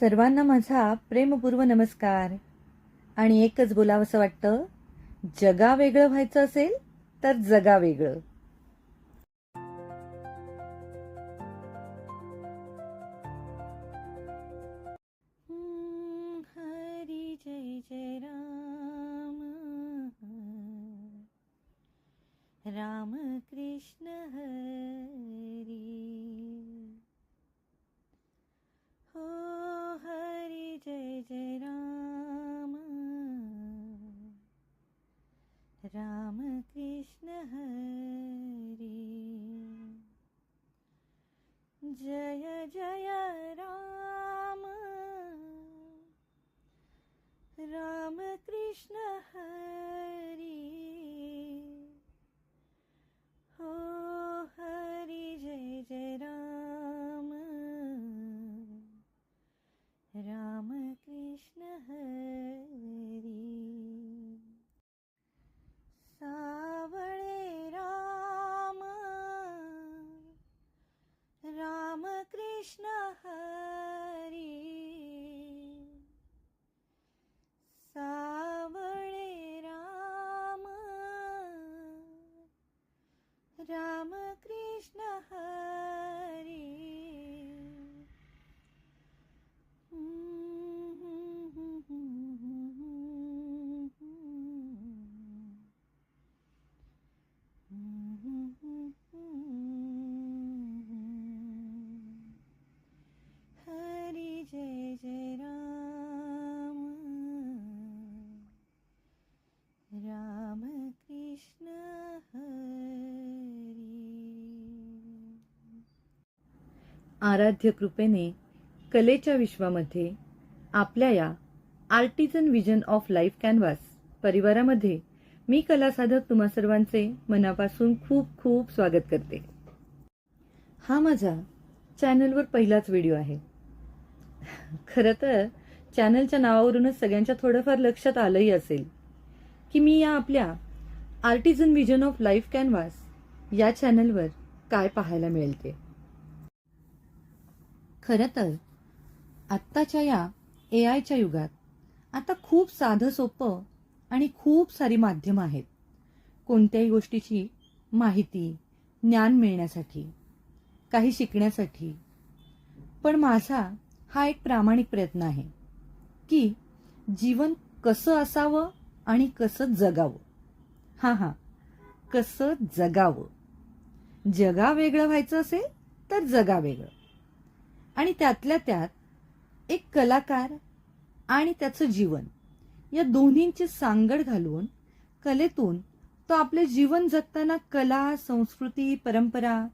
सर्वांना माझा प्रेमपूर्व नमस्कार. आणि एकच बोलावंसं वाटतं जगा वेगळं व्हायचं असेल तर जगा वेगळं. रामकृष्णः। आराध्य कृपेने कलेच्या विश्वामध्ये आपल्या या artisan vision of life canvas परिवारामध्ये मी कला साधक तुम्हा सर्वांचे मनापासून खूप खूप स्वागत करते. हा माझा चॅनलवर पहिलाच व्हिडिओ आहे. खरं तर चॅनलच्या नावावरूनच सगळ्यांच्या थोडंफार लक्षात आलंही असेल की मी या आपल्या artisan vision of life canvas या चॅनलवर काय पाहायला मिळेल ते. खरं तर आत्ताच्या या ए आयच्या युगात आता खूप साधं सोपं आणि खूप सारी माध्यमं आहेत. कोणत्याही गोष्टीची माहिती ज्ञान मिळण्यासाठी काही शिकण्यासाठी. पण माझा हा एक प्रामाणिक प्रयत्न आहे की जीवन कसं असावं आणि कसं जगावं. हां हां कसं जगावं. जगा वेगळं व्हायचं असेल तर जगा वेगळं. आणि त्यातल्या त्यात एक कलाकार आणि त्याचं जीवन. या दोन्हींची सांगड घालून कलेतून तो आपले जीवन जगताना कला संस्कृती परंपरा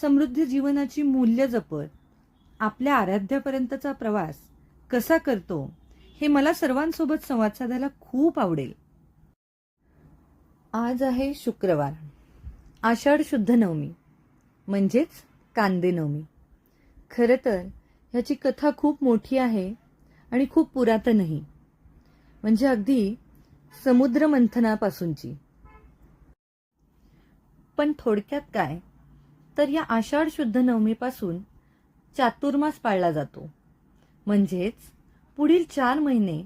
समृद्ध जीवनाची मूल्य जपत आपल्या आराध्यापर्यंतचा प्रवास कसा करतो हे मला सर्वांसोबत संवाद साधायला खूप आवडेल. आज आहे शुक्रवार. आषाढ शुद्ध नवमी म्हणजेच कांदे नवमी. खरं तर ह्याची कथा खूप मोठी आहे आणि खूप पुरातनही. म्हणजे अगदी समुद्र मंथनापासूनची पण थोडक्यात काय? तर या आषाढ शुद्ध नवमीपासून चातुर्मास पाळला जातो. म्हणजेच पुढील चार महिने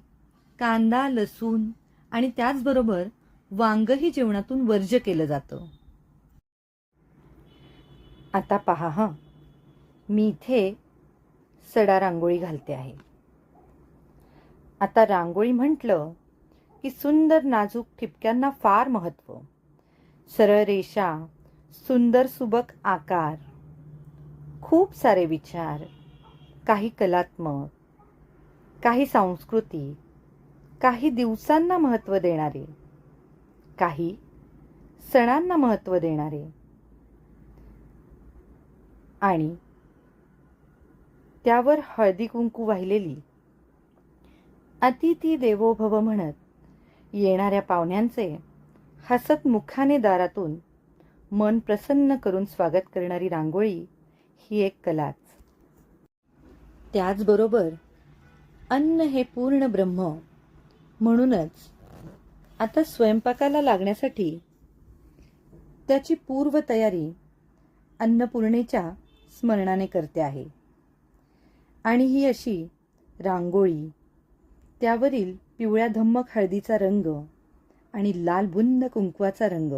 कांदा लसूण आणि त्याचबरोबर वांगही जेवणातून वर्ज्य केलं जातं. आता पहा हां. मी इथे सडा रांगोळी घालते आहे. आता रांगोळी म्हटलं की सुंदर नाजूक ठिपक्यांना फार महत्त्व. सरळ रेषा सुंदर सुबक आकार खूप सारे विचार काही कलात्मक काही सांस्कृतिक काही दिवसांना महत्त्व देणारे काही सणांना महत्त्व देणारे. आणि त्यावर हळदी कुंकू वाहिलेली. अतिथी देवो भव म्हणत येणाऱ्या पाहुण्यांचे हसत मुखाने दारातून मन प्रसन्न करून स्वागत करणारी रांगोळी ही एक कलाच. त्याचबरोबर अन्न हे पूर्ण ब्रह्म म्हणूनच आता स्वयंपाकाला लागण्यासाठी त्याची पूर्वतयारी अन्नपूर्णेच्या स्मरणाने करते आहे. आणि ही अशी रांगोळी. त्यावरील पिवळ्या धम्मक हळदीचा रंग आणि लाल बुंद कुंकवाचा रंग.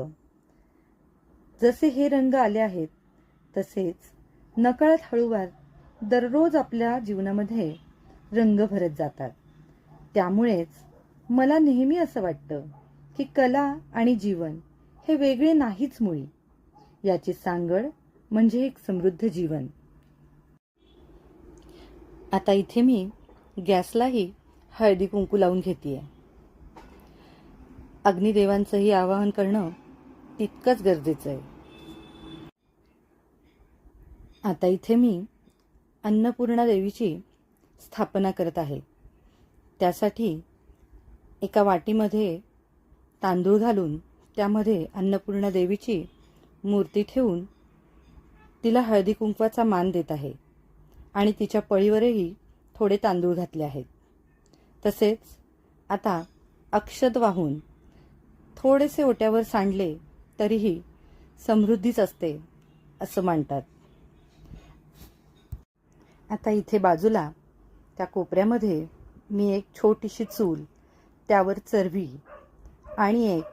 जसे हे रंग आले आहेत तसेच नकळत हळूवार दररोज आपल्या जीवनामध्ये रंग भरत जातात. त्यामुळेच मला नेहमी असं वाटतं की कला आणि जीवन हे वेगळे नाहीच मुळी. याची सांगड म्हणजे एक समृद्ध जीवन. आता इथे मी गॅसलाही हळदी कुंकू लावून घेते अग्निदेवांचंही आवाहन करणं तितकंच गरजेचं आहे आता इथे मी अन्नपूर्णा देवीची स्थापना करत आहे. त्यासाठी एका वाटीमध्ये तांदूळ घालून त्यामध्ये अन्नपूर्णा देवीची मूर्ती ठेवून तिला हळदी कुंकवाचा मान देत आहे. आणि तिच्या पळीवरही थोडे तांदूळ घातले आहेत. तसेच आता अक्षत वाहून थोडेसे ओट्यावर सांडले तरीही समृद्धीच असते असं मानतात. आता इथे बाजूला त्या कोपऱ्यामध्ये मी एक छोटीशी चूल त्यावर चरवी आणि एक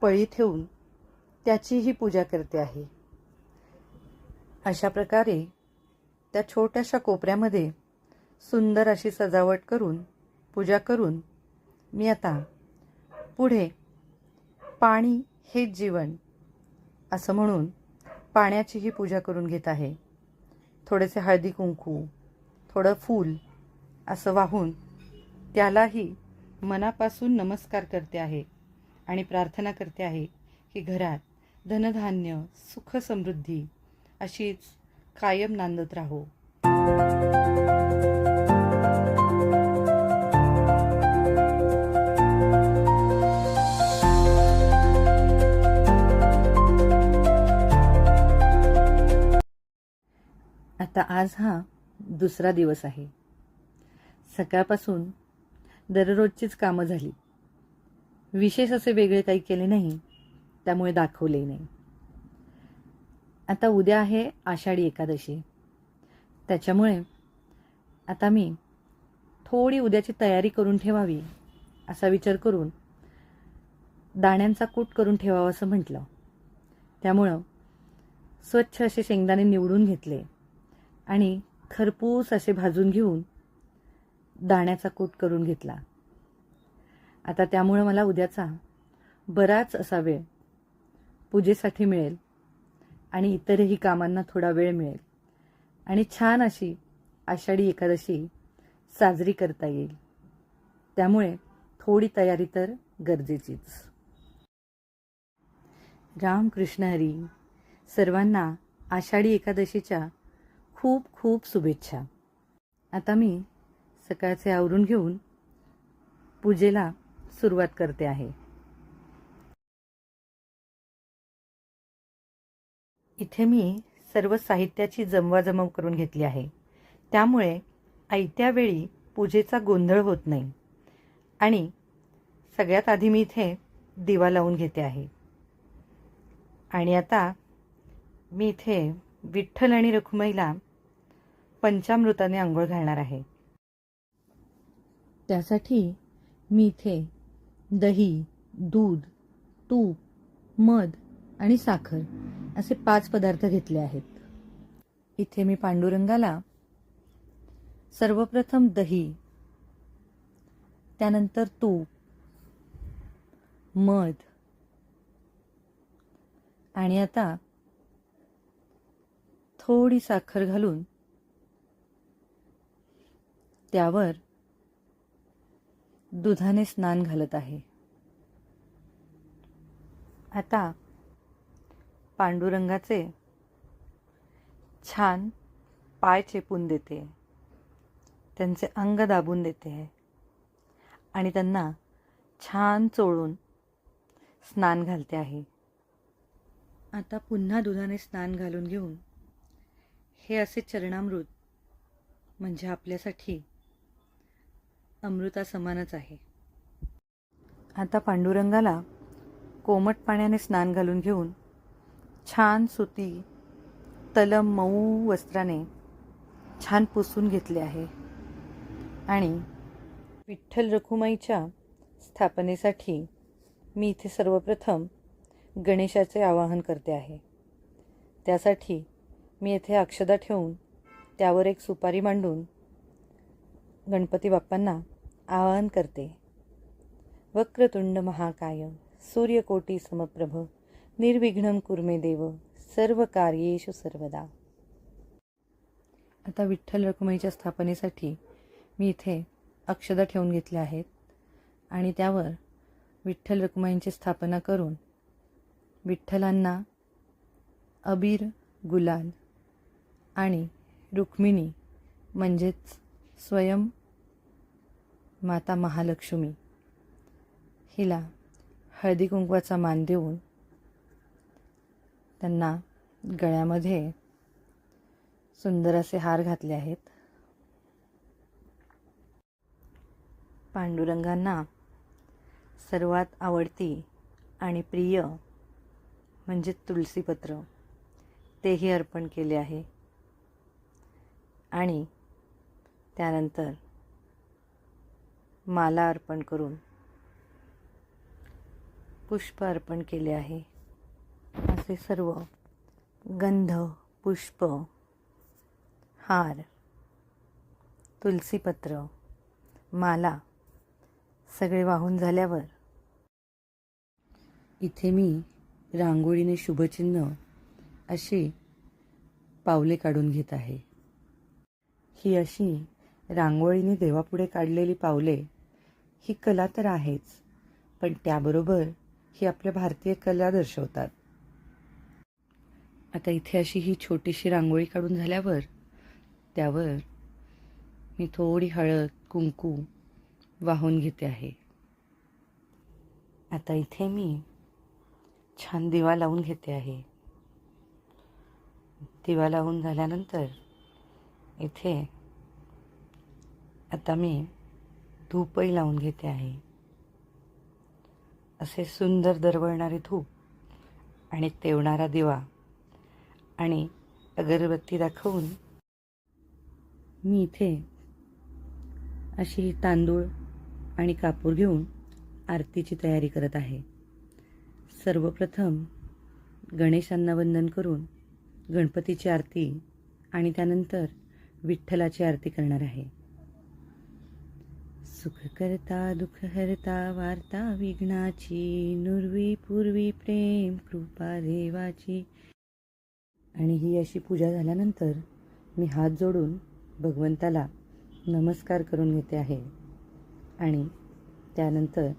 पळी ठेवून त्याचीही पूजा करते आहे. अशा प्रकारे त्या छोट्याशा कोपऱ्यामध्ये सुंदर अशी सजावट करून पूजा करून मी आता पुढे पाणी हेच जीवन असं म्हणून पाण्याचीही पूजा करून घेत आहे. थोडेसे हळदी कुंकू थोडं फूल असं वाहून त्यालाही मनापासून नमस्कार करते आहे आणि प्रार्थना करते आहे की घरात धनधान्य सुख समृद्धी अशीच कायम नांदत राहो. आता आज हा दुसरा दिवस आहे. सकाळपासून दररोजचीच कामं झाली. विशेष असे वेगळे काही केले नाही त्यामुळे दाखवले नाही. आता उद्या आहे आषाढी एकादशी. त्याच्यामुळे आता मी थोडी उद्याची तयारी करून ठेवावी असा विचार करून दाण्यांचा कूट करून ठेवावा असं म्हटलं. त्यामुळं स्वच्छ असे शेंगदाणे निवडून घेतले आणि खरपूस असे भाजून घेऊन दाण्याचा कूट करून घेतला. आता त्यामुळं मला उद्याचा बराच असा वेळ पूजेसाठी मिळेल. आणि इतरही कामांना थोडा वेळ मिळेल. आणि छान अशी आषाढी एकादशी साजरी करता येईल. त्यामुळे थोडी तयारी तर गरजेचीच. राम कृष्ण हरी सर्वांना आषाढी एकादशीच्या खूप खूप शुभेच्छा. आता मी सकाळचे आवरून घेऊन पूजेला सुरुवात करते आहे. इथे मी सर्व साहित्याची जमवाजमव करून घेतली आहे. त्यामुळे आयत्या वेळी पूजेचा गोंधळ होत नाही. आणि सगळ्यात आधी मी इथे दिवा लावून घेते आहे. आणि आता मी इथे विठ्ठल आणि रखुमाईला पंचामृताने आंघोळ घालणार आहे. त्यासाठी मी इथे दही दूध तूप मध आणि साखर असे पाच पदार्थ घेतले आहेत. इथे मी पांडुरंगाला सर्वप्रथम दही त्यानंतर तूप मध आणि आता थोडी साखर घालून त्यावर दुधाने स्नान घालत आहे. आता पांडुरंगाचे छान पाय चेपून देते. त्यांचे अंग दाबून देते. आणि त्यांना छान चोळून स्नान घालते आहे. आता पुन्हा दुधाने स्नान घालून घेऊन हे असे चरणामृत म्हणजे आपल्यासाठी अमृता समानच आहे. आता पांडुरंगाला कोमट पाण्याने स्नान घालून घेऊन छान सुती तलम मऊ वस्त्राने छान पुसून घेतले आहे. आणि विठ्ठल रखुमाईच्या स्थापनेसाठी मी इथे सर्वप्रथम गणेशाचे आवाहन करते आहे. त्यासाठी मी येथे अक्षदा ठेवून त्यावर एक सुपारी मांडून गणपती बाप्पांना आवाहन करते. वक्रतुंड महाकाय सूर्यकोटी समप्रभ. निर्विघ्न कुर्मे देव सर्व कार्येषु सर्वदा. आता विठ्ठल रखुमाईच्या स्थापनेसाठी मी इथे अक्षदा ठेवून घेतल्या आहेत आणि त्यावर विठ्ठल रखुमाईंची स्थापना करून विठ्ठलांना अबीर गुलाल आणि रुक्मिणी म्हणजेच स्वयं माता महालक्ष्मी हिला हळदी कुंकवाचा मान देऊन त्यांना गळ्यामध्ये सुंदर असे हार घातले आहेत. पांडुरंगांना सर्वात आवडती आणि प्रिय म्हणजे तुलसीपत्र. तेही अर्पण केले आहे. आणि त्यानंतर माला अर्पण करून पुष्प अर्पण केले आहे. असे सर्व गंध पुष्प हार तुलसीपत्र माला सगळे वाहून झाल्यावर इथे मी रांगोळीने शुभचिन्ह अशी पावले काढून घेत आहे. ही अशी रांगोळीने देवापुढे काढलेली पावले ही कला तर आहेच पण त्याबरोबर ही आपल्या भारतीय कला दर्शवतात. आता इथे अशी ही छोटीशी रांगोळी काढून झाल्यावर त्यावर मी थोडी हळद कुंकू वाहून घेते आहे. आता इथे मी छान दिवा लावून घेते आहे. दिवा लावून झाल्यानंतर इथे आता मी धूपही लावून घेते आहे. असे सुंदर दरवळणारे धूप आणि तेवणारा दिवा आणि अगरबत्ती दाखवून मी इथे अशी तांदूळ आणि कापूर घेऊन आरतीची तयारी करत आहे. सर्वप्रथम गणेशांना वंदन करून गणपतीची आरती आणि त्यानंतर विठ्ठलाची आरती करणार आहे. सुख करता हरता वार्ता विघ्नाची नुर्वी पूर्वी प्रेम कृपा देवाची आणि ही अशी पूजा झाल्यानंतर मी हात जोडून भगवंताला नमस्कार करून घेते आहे. आणि त्यानंतर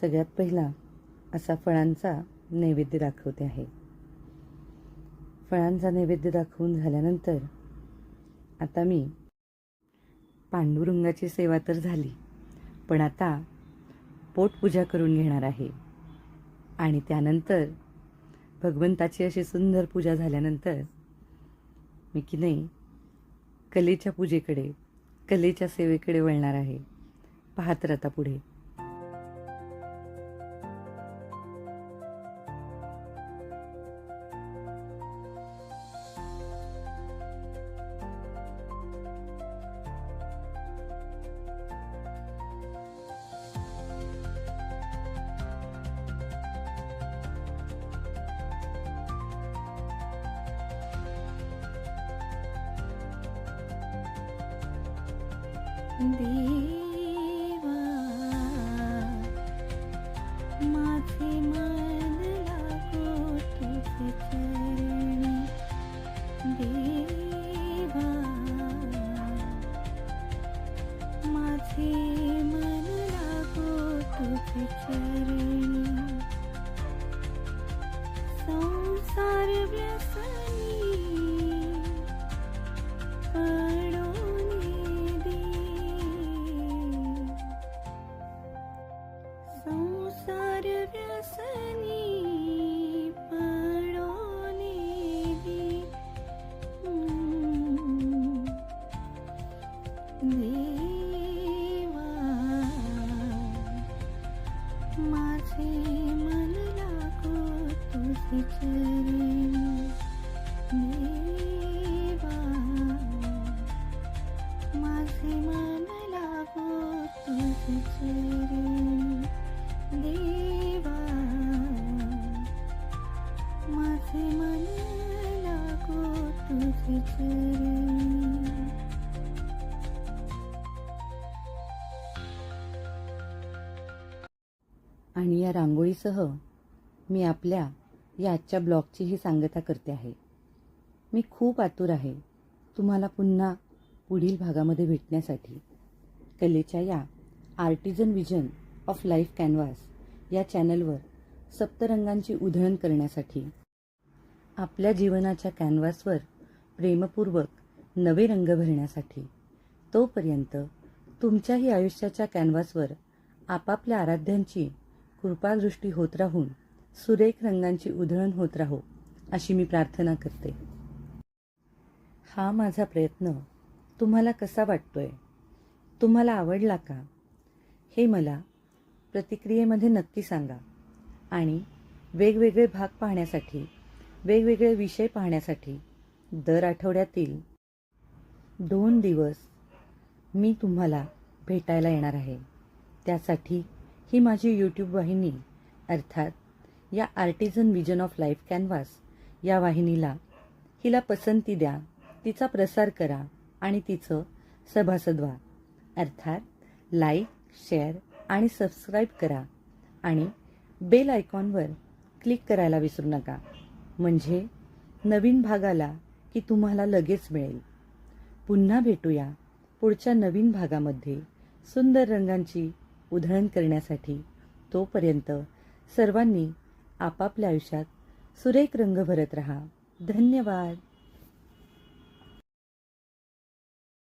सगळ्यात पहिला असा फळांचा नैवेद्य दाखवते आहे. फळांचा नैवेद्य दाखवून झाल्यानंतर आता मी पांडुरंगाची सेवा तर झाली पण आता पोटपूजा करून घेणार आहे. आणि त्यानंतर भगवंताची अशी सुंदर पूजा झाल्यानंतर मी की नाही कलेच्या पूजेकडे कलेच्या सेवेकडे वळणार आहे. पाहत राहता पुढे. देवा माझे मन लागो तुझे चरणी देवा माझे मन लागो तुझे चरणी तुझे चरणी देवा माझे मन चरणी देवा माझे मन लागो तुझे चरणी आणि या रांगोळीसह मी आपल्या या आजच्या ब्लॉगची ही सांगता करते आहे. मी खूप आतुर आहे तुम्हाला पुन्हा पुढील भागामध्ये भेटण्यासाठी. कलेच्या या artisan vision of life canvas या चॅनलवर सप्तरंगांची उधळण करण्यासाठी आपल्या जीवनाच्या कॅनव्हासवर प्रेमपूर्वक नवे रंग भरण्यासाठी तोपर्यंत तुमच्याही आयुष्याच्या कॅनव्हासवर आपापल्या आराध्यांची कृपादृष्टी होत राहून सुरेख रंगांची उधळण होत राहो अशी मी प्रार्थना करते. हा माझा प्रयत्न तुम्हाला कसा वाटतोय? तुम्हाला आवडला का? हे मला प्रतिक्रियेमध्ये नक्की सांगा. आणि वेगवेगळे भाग पाहण्यासाठी वेगवेगळे विषय पाहण्यासाठी दर आठवड्यातील दोन दिवस मी तुम्हाला भेटायला येणार आहे. त्यासाठी ही माझी यूट्यूब वाहिनी अर्थात या artisan vision of life canvas या वाहिनीला हिला पसंती द्या तिचा प्रसार करा आणि तिचं सभासद व्हा अर्थात लाईक शेअर आणि सबस्क्राईब करा आणि बेल आयकॉनवर क्लिक करायला विसरू नका. म्हणजे नवीन भागाला की तुम्हाला लगेच मिळेल. पुन्हा भेटूया पुढच्या नवीन भागामध्ये सुंदर रंगांची उधळण करण्यासाठी तोपर्यंत सर्वांनी आपापल्या आयुष्यात सुरेख रंग भरत राहा. धन्यवाद.